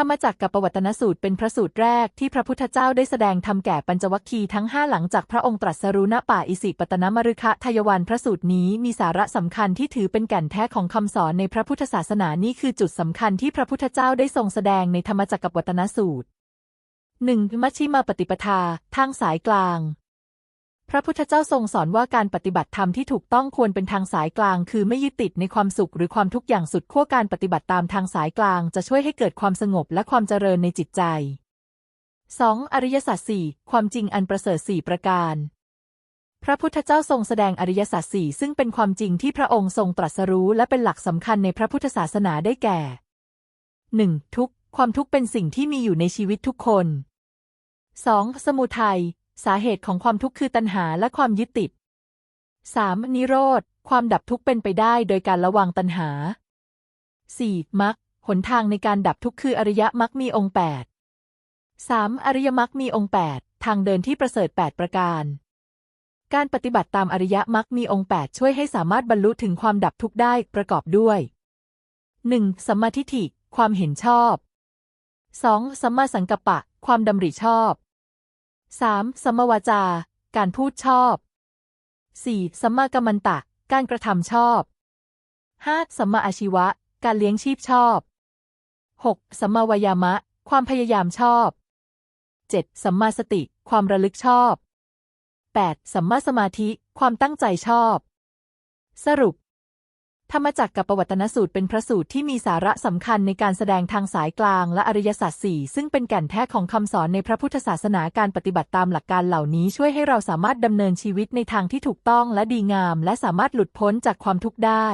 รรมจักรกับปวัตนสูตรเป็นพระสูตรแรกที่พระพุทธเจ้าได้แสดงธรรมแก่ปัญจวัคคีย์ทั้งห้าหลังจากพระองค์ตรัสรู้ณป่าอิสิปตนมฤคะทายวันพระสูตรนี้มีสาระสำคัญที่ถือเป็นแก่นแท้ของคำสอนในพระพุทธศาสนานี่คือจุดสำคัญที่พระพุทธเจ้าได้ทรงแสดงในธรรมจักรกับปวัตนสูตรหนึ่งมัชฌิมาปฏิปทา ทางสายกลาง พระพุทธเจ้าทรงสอนว่าการปฏิบัติธรรมที่ถูกต้องควรเป็นทางสายกลาง คือไม่ยึดติดในความสุขหรือความทุกข์อย่างสุดขั้วการปฏิบัติตามทางสายกลาง จะช่วยให้เกิดความสงบและความเจริญในจิตใจ 2. อริยสัจสี่ความจริงอันประเสริฐสี่ประการ พระพุทธเจ้าทรงแสดงอริยสัจสี่ซึ่งเป็นความจริงที่พระองค์ทรงตรัสรู้และเป็นหลักสำคัญในพระพุทธศาสนาได้แก่ 1. ทุกความทุกข์เป็นสิ่งที่มีอยู่ในชีวิตทุกคน 2. สมุทัย สาเหตุของความทุกข์คือตัณหาและความยึดติด 3. นิโรธ ความดับทุกข์เป็นไปได้โดยการระวังตัณหา 4. มรรคหนทางในการดับทุกข์คืออริยมรรคมีองค์8 3. อริยมรรคมีองค์ 8 ทางเดินที่ประเสริฐ 8 ประการ การปฏิบัติตามอริยมรรคมีองค์ 8 ช่วยให้สามารถบรรลุถึงความดับทุกข์ได้ประกอบด้วย 1. สัมมาทิฏฐิ ความเห็นชอบ 2. สัมมาสังกัปปะ ความดำริชอบ 3. สัมมาวาจา การพูดชอบ 4. สัมมากัมมันตะ การกระทำชอบ 5. สัมมาอาชีวะ การเลี้ยงชีพชอบ 6. สัมมาวายามะ ความพยายามชอบ 7. สัมมาสติ ความระลึกชอบ 8. สัมมาสมาธิ ความตั้งใจชอบ สรุป ธรรมจักรกับประวัตนสูตรเป็นพระสูตรที่มีสาระสำคัญในการแสดงทางสายกลางและอริยสัจสี่ซึ่งเป็นแก่นแท้ของคำสอนในพระพุทธศาสนาการปฏิบัติตามหลักการเหล่านี้ช่วยให้เราสามารถดำเนินชีวิตในทางที่ถูกต้องและดีงาม และสามารถหลุดพ้นจากความทุกข์ได้